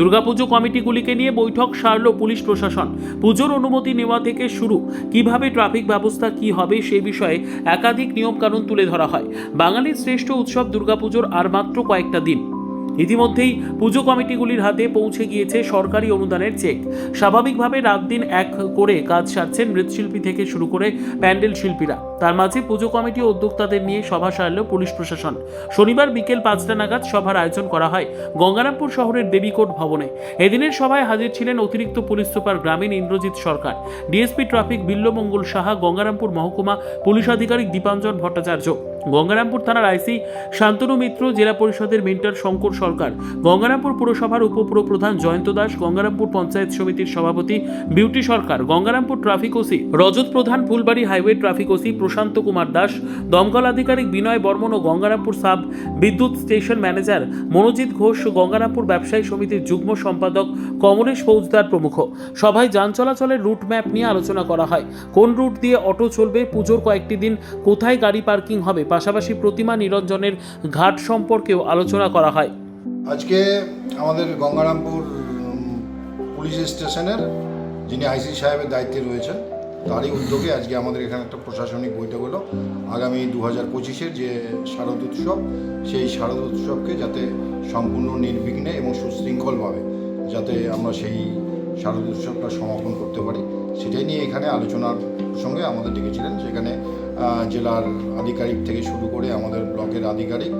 দুর্গাপুজো কমিটিগুলিকে নিয়ে বৈঠক সারল পুলিশ প্রশাসন। পুজোর অনুমতি নেওয়া থেকে শুরু। কীভাবে ট্রাফিক ব্যবস্থা, কি হবে সে বিষয়ে একাধিক নিয়মকানুন তুলে ধরা হয়। বাঙালির শ্রেষ্ঠ উৎসব দুর্গাপুজোর আর মাত্র কয়েকটা দিন। ইতিমধ্যেই পুজো কমিটিগুলির হাতে পৌঁছে গিয়েছে সরকারি অনুদানের চেক। স্বাভাবিকভাবে রাত দিন এক করে কাজ সারছেন মৃৎশিল্পী থেকে শুরু করে প্যান্ডেল শিল্পীরা। তার মাঝে পুজো কমিটি উদ্যোক্তাদের নিয়ে সভা সারল পুলিশ প্রশাসন। শনিবার বিকেল পাঁচটা নাগাদ সভার আয়োজন করা হয় গঙ্গারামপুর শহরের দেবীকোট ভবনে। এদিনের সভায় হাজির ছিলেন অতিরিক্ত পুলিশ সুপার গ্রামীণ ইন্দ্রজিৎ সরকার। ডিএসপি ট্রাফিক বিল্লমঙ্গল সাহা, গঙ্গারামপুর মহকুমা পুলিশ আধিকারিক দীপাঞ্জন ভট্টাচার্য। গঙ্গারামপুর থানার আইসি শান্তনু মিত্র, জেলা পরিষদের মেন্টর শঙ্কর সরকার। গঙ্গারামপুর পুরসভার উপপুরপ্রধান জয়ন্ত দাস, গঙ্গারামপুর পঞ্চায়েত সমিতির সভাপতি Beauty Sarkar, Gangarampur traffic OC Rajat Pradhan, Phulbari highway traffic OC Prashanta Kumar Das, দমকল আধিকারিক বিনয় বর্মন ও গঙ্গারামপুর সাব বিদ্যুৎ স্টেশন ম্যানেজার মনোজিৎ ঘোষ ও গঙ্গারামপুর ব্যবসায়ী সমিতির যুগ্ম সম্পাদক কমলেশ ফৌজদার প্রমুখ। সভায় যান চলাচলের রুট ম্যাপ নিয়ে আলোচনা করা হয়। কোন রুট দিয়ে অটো চলবে, পুজোর কয়েকটি দিন কোথায় গাড়ি পার্কিং হবে পাশাপাশি প্রতিমা নিরঞ্জনের ঘাট সম্পর্কেও আলোচনা করা হয়। আজকে আমাদের গঙ্গারামপুর পুলিশ স্টেশনের যিনি আইসি সাহেবের দায়িত্বে রয়েছেন, তারই উদ্যোগে আজকে আমাদের এখানে একটা প্রশাসনিক বৈঠক হলো। আগামী দু হাজার পঁচিশের যে শারদ উৎসব, সেই শারদ উৎসবকে যাতে সম্পূর্ণ নির্বিঘ্নে এবং সুশৃঙ্খলভাবে যাতে আমরা সেই শারদ উৎসবটা সমাপন করতে পারি, সেটাই নিয়ে এখানে আলোচনার সঙ্গে আমাদের ডেকেছিলেন সেখানে জেলার আধিকারিক থেকে শুরু করে আমাদের ব্লকের আধিকারিক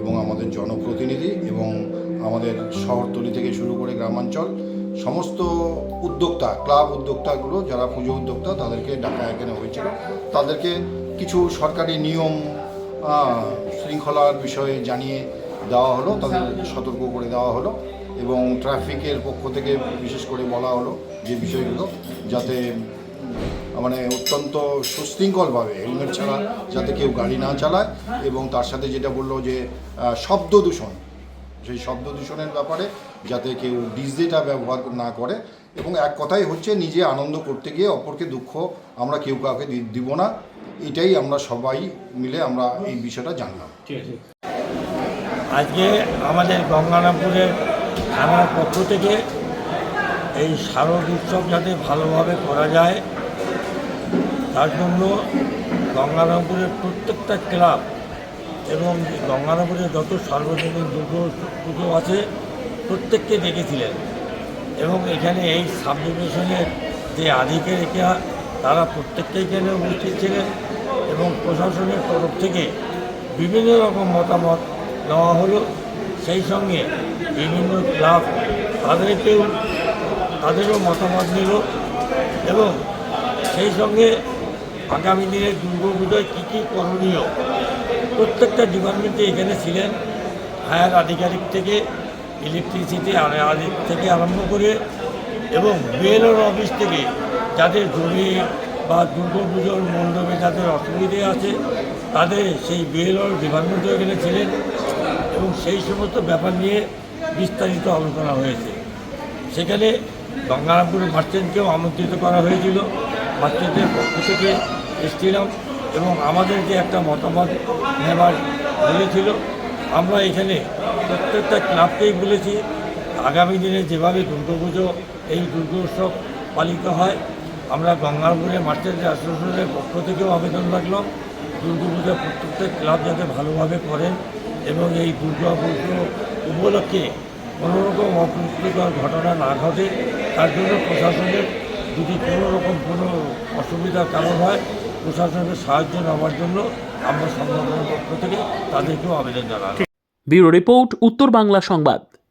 এবং আমাদের জনপ্রতিনিধি এবং আমাদের শহরতলি থেকে শুরু করে গ্রামাঞ্চল, সমস্ত উদ্যোক্তা, ক্লাব উদ্যোক্তাগুলো যারা পুজো উদ্যোক্তা, তাদেরকে ডাকা এখানে হয়েছিল। তাদেরকে কিছু সরকারি নিয়ম শৃঙ্খলার বিষয়ে জানিয়ে দেওয়া হলো, তাদের সতর্ক করে দেওয়া হলো এবং ট্রাফিকের পক্ষ থেকে বিশেষ করে বলা হলো যে বিষয়গুলো, যাতে মানে অত্যন্ত সুশৃঙ্খলভাবে হেলমেট ছাড়া যাতে কেউ গাড়ি না চালায় এবং তার সাথে যেটা বলল যে শব্দ দূষণ। সেই শব্দ দূষণের ব্যাপারে যাতে কেউ ডিজেটা ব্যবহার না করে। এবং এক কথাই হচ্ছে নিজে আনন্দ করতে গিয়ে অপরকে দুঃখ আমরা কেউ কাউকে দিব না। এটাই আমরা সবাই মিলে আমরা এই বিষয়টা জানলাম। আজকে আমাদের গঙ্গারামপুরের থানার পক্ষ থেকে এই শারদ উৎসব যাতে ভালোভাবে করা যায় তার জন্য গঙ্গারামপুরের প্রত্যেকটা ক্লাব এবং গঙ্গারামপুরের যত সার্বজনীন দুর্গা পুজো আছে, প্রত্যেককে ডেকেছিলেন এবং এখানে এই সাব ডিভিশনের যে আধিকারিকরা তারা প্রত্যেককেই এখানে উপস্থিত ছিলেন এবং প্রশাসনের তরফ থেকে বিভিন্ন রকম মতামত নেওয়া হলো। সেই সঙ্গে বিভিন্ন ক্লাব তাদেরকেও, তাদেরও মতামত নিল এবং সেই সঙ্গে আগামী দিনের দুর্গাপুজোয় কী কী করণীয়? প্রত্যেকটা ডিপার্টমেন্টে এখানে ছিলেন। হায়ার আধিকারিক থেকে ইলেকট্রিসিটি আধিক থেকে আরম্ভ করে এবং বিএলওর অফিস থেকে যাদের জমি বা দুর্গাপুজোর মণ্ডপে যাদের অসুবিধে আছে, তাদের সেই বিএলওর ডিপার্টমেন্টও এখানে ছিলেন এবং সেই সমস্ত ব্যাপার নিয়ে বিস্তারিত আলোচনা হয়েছে। সেখানে গঙ্গারামপুর মার্চেন্টকেও আমন্ত্রিত করা হয়েছিল। মার্চেন্টের পক্ষ থেকে এসেছিলাম এবং আমাদের যে একটা মতামত নেবার বলেছিল আমরা এখানে প্রত্যেকটা ক্লাবকেই বলেছি, আগামী দিনে যেভাবে দুর্গাপুজো, এই দুর্গোৎসব পালিত হয়, আমরা গঙ্গারামপুরের মার্চেন্ট অ্যাসোসিয়েশনের পক্ষ থেকেও আবেদন রাখলাম দুর্গাপুজো প্রত্যেকটা ক্লাব যাতে ভালোভাবে করেন এবং এই দুর্গাপুজো উপলক্ষে কোনোরকম অপ্রীতিকর ঘটনা না ঘটে, তার জন্য প্রশাসনের যদি কোনো রকম কোনো অসুবিধার কারণ হয় প্রশাসনের সাহায্য নেওয়ার জন্য আমরা সংগঠনের পক্ষ থেকে তাদেরকেও আবেদন জানাব ব্যুরো রিপোর্ট, উত্তর বাংলা সংবাদ।